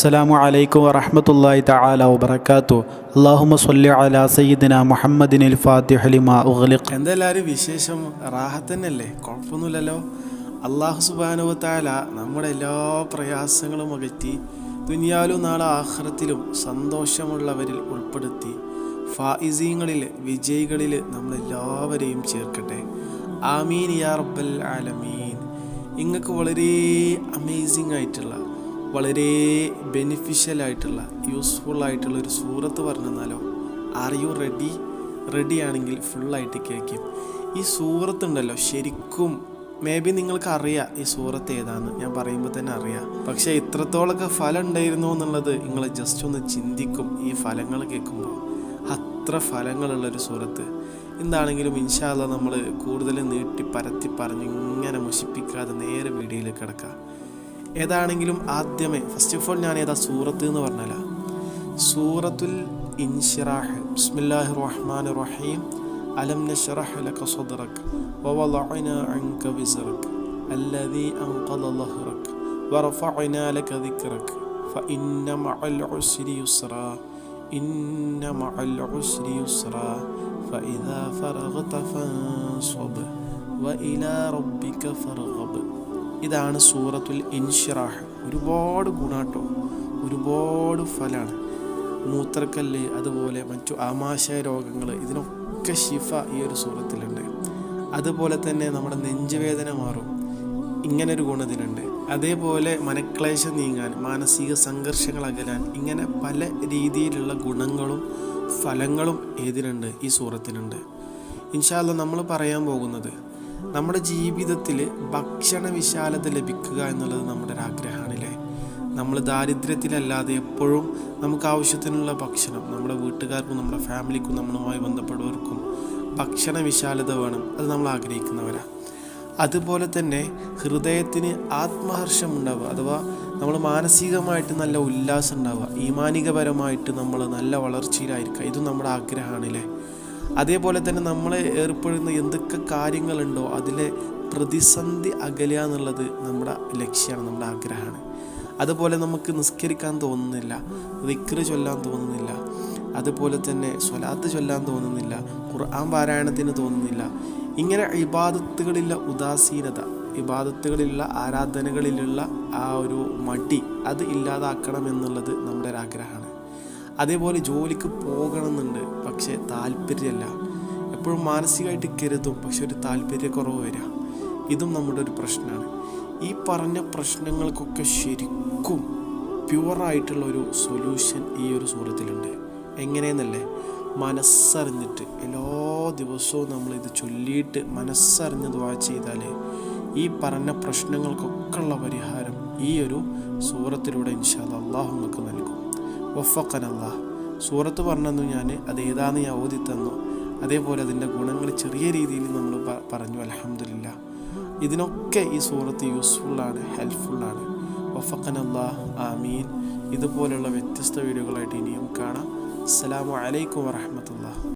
അസ്സലാമു അലൈക്കും വറഹ്മത്തുള്ളാഹി തആല വബറകാതു അല്ലാഹുമ്മ സ്വല്ലി അലാ സയ്യിദിന മുഹമ്മദിനിൽ ലിമാ എന്തെല്ലാവരും വിശേഷം റാഹത്ത് കുഴപ്പമൊന്നുമില്ലല്ലോ. അള്ളാഹു സുബാനുവത്താല നമ്മുടെ എല്ലാ പ്രയാസങ്ങളും അകറ്റി ദുനിയാലും നാളെ ആഹ്റത്തിലും സന്തോഷമുള്ളവരിൽ ഉൾപ്പെടുത്തി. ഫായിസീങ്ങളിൽ വിജയികളിൽ നമ്മളെല്ലാവരെയും ചേർക്കട്ടെ. ആമീൻ യാ റബ്ബൽ ആലമീൻ. ഇങ്ങക്ക് വളരെ അമേസിംഗ് ആയിട്ടുള്ള വളരെ ബെനിഫിഷ്യൽ ആയിട്ടുള്ള യൂസ്ഫുൾ ആയിട്ടുള്ള ഒരു സൂറത്ത് പറഞ്ഞു തന്നാലോ ആർ യു റെഡി റെഡി ആണെങ്കിൽ ഫുള്ളായിട്ട് കേൾക്കും. ഈ സൂറത്ത് ഉണ്ടല്ലോ ശരിക്കും മേ ബി നിങ്ങൾക്ക് അറിയാം ഈ സൂറത്ത് ഏതാന്ന്. ഞാൻ പറയുമ്പോൾ തന്നെ അറിയാം. പക്ഷേ ഇത്രത്തോളൊക്കെ ഫലം ഉണ്ടായിരുന്നു എന്നുള്ളത് നിങ്ങൾ ജസ്റ്റ് ഒന്ന് ചിന്തിക്കും ഈ ഫലങ്ങൾ കേൾക്കുമ്പോൾ അത്ര ഫലങ്ങളുള്ളൊരു സൂറത്ത്. എന്താണെങ്കിലും ഇൻഷാല്ല നമ്മൾ കൂടുതൽ നീട്ടി പരത്തി പറഞ്ഞ് ഇങ്ങനെ മുഷിപ്പിക്കാതെ നേരെ വീഡിയോയിലേക്ക് കിടക്കാം. ഏതാണെങ്കിലും ആദ്യമേ ഫസ്റ്റ് ഓഫ് ഓൾ ഞാൻ ഏതാ സൂറത്ത് എന്ന് പറഞ്ഞാല സൂറത്തുൽ ഇൻഷിറാഹ് ബിസ്മില്ലാഹിർ റഹ്മാനിർ റഹീം അലം നശ്റഹ് ലക സദ്റക് വവളഅന അൻക വിസ്റക് الذي أنقض ظهرك ورفعنا لك ذكرك فإن مع العسر يسرا إن مع العسر يسرا فإذا فرغت فانصب وإلى ربك فارغب ഇതാണ് സൂറത്തുൽ ഇൻഷിറാഹ്. ഒരുപാട് ഗുണാട്ടോ. ഒരുപാട് ഫലമാണ് മൂത്രക്കല്ല് അതുപോലെ മറ്റു ആമാശയ രോഗങ്ങൾ ഇതിനൊക്കെ ശിഫ ഈ ഒരു സൂറത്തിലുണ്ട്. അതുപോലെ തന്നെ നമ്മുടെ നെഞ്ചുവേദന മാറും. ഇങ്ങനൊരു ഗുണം ഇതിനുണ്ട് അതേപോലെ മനക്ലേശം നീങ്ങാൻ മാനസിക സംഘർഷങ്ങൾ അകലാൻ ഇങ്ങനെ പല രീതിയിലുള്ള ഗുണങ്ങളും ഫലങ്ങളും ഏതിനുണ്ട് ഈ സൂറത്തിനുണ്ട് ഇൻഷാല്ല നമ്മൾ പറയാൻ പോകുന്നത് നമ്മുടെ ജീവിതത്തിൽ ഭക്ഷണ വിശാലത ലഭിക്കുക എന്നുള്ളത് നമ്മുടെ ഒരു നമ്മൾ ദാരിദ്ര്യത്തിലല്ലാതെ എപ്പോഴും നമുക്ക് ആവശ്യത്തിനുള്ള ഭക്ഷണം നമ്മുടെ വീട്ടുകാർക്കും നമ്മുടെ ഫാമിലിക്കും നമ്മളുമായി ബന്ധപ്പെട്ടവർക്കും ഭക്ഷണ വിശാലത വേണം. അത് നമ്മൾ ആഗ്രഹിക്കുന്നവരാണ് അതുപോലെ തന്നെ ഹൃദയത്തിന് ആത്മഹർഷം ഉണ്ടാവുക അഥവാ നമ്മൾ മാനസികമായിട്ട് നല്ല ഉല്ലാസം ഉണ്ടാവുക ഈമാനികപരമായിട്ട് നമ്മൾ നല്ല വളർച്ചയിലായിരിക്കുക ഇതും നമ്മുടെ ആഗ്രഹമാണല്ലേ? അതേപോലെ തന്നെ നമ്മൾ ഏർപ്പെടുന്ന എന്തൊക്കെ കാര്യങ്ങളുണ്ടോ അതിലെ പ്രതിസന്ധി അകലുക എന്നുള്ളത് നമ്മുടെ ലക്ഷ്യമാണ് നമ്മുടെ ആഗ്രഹമാണ്. അതുപോലെ നമുക്ക് നിസ്കരിക്കാൻ തോന്നുന്നില്ല വിക്ര് ചൊല്ലാൻ തോന്നുന്നില്ല അതുപോലെ തന്നെ സ്വലാത്ത് ചൊല്ലാൻ തോന്നുന്നില്ല ഖുർആൻ പാരായണത്തിന് തോന്നുന്നില്ല. ഇങ്ങനെ ഇബാദത്തുകളില്ല ഉദാസീനത ഇബാദത്തുകളിലുള്ള ആരാധനകളിലുള്ള ആ ഒരു മടി അത് ഇല്ലാതാക്കണം എന്നുള്ളത് നമ്മുടെ ഒരു ആഗ്രഹമാണ്. അതേപോലെ ജോലിക്ക് പോകണമെന്നുണ്ട് പക്ഷേ താല്പര്യമല്ല. എപ്പോഴും മാനസികമായിട്ട് കരുതും പക്ഷെ ഒരു താല്പര്യക്കുറവ് വരിക ഇതും നമ്മുടെ ഒരു പ്രശ്നമാണ്. ഈ പറഞ്ഞ പ്രശ്നങ്ങൾക്കൊക്കെ ശരിക്കും പ്യുവറായിട്ടുള്ള ഒരു സൊല്യൂഷൻ ഈ ഒരു സൂറത്തിലുണ്ട്. എങ്ങനെയെന്നല്ലേ? മനസ്സറിഞ്ഞിട്ട് എല്ലാ ദിവസവും നമ്മൾ ഇത് ചൊല്ലിയിട്ട് മനസ്സറിഞ്ഞ് ദ്വാ ചെയ്താൽ ഈ പറഞ്ഞ പ്രശ്നങ്ങൾക്കൊക്കെ ഉള്ള പരിഹാരം ഈ ഒരു സൂറത്തിലൂടെ ഇൻഷാദ് അള്ളാഹു നമുക്ക് നൽകും. അള്ളാഹ് സൂറത്ത് പറഞ്ഞു ഞാൻ അതേതാന്ന് ഞാൻ ഓതി തന്നു അതേപോലെ അതിന്റെ ഗുണങ്ങൾ ചെറിയ രീതിയിൽ നമ്മൾ പറഞ്ഞു. അലഹമില്ല ഇതിനൊക്കെ ഈ സൂറത്ത് യൂസ്ഫുള്ളാണ് ഹെൽപ്ഫുള്ളാണ്. വഫക്കനല്ലാ ആമീൻ. ഇതുപോലെയുള്ള വ്യത്യസ്ത വീഡിയോകളായിട്ട് ഇനിയും കാണാം. അസ്സാം വലൈക്കും വറഹമത്തുള്ള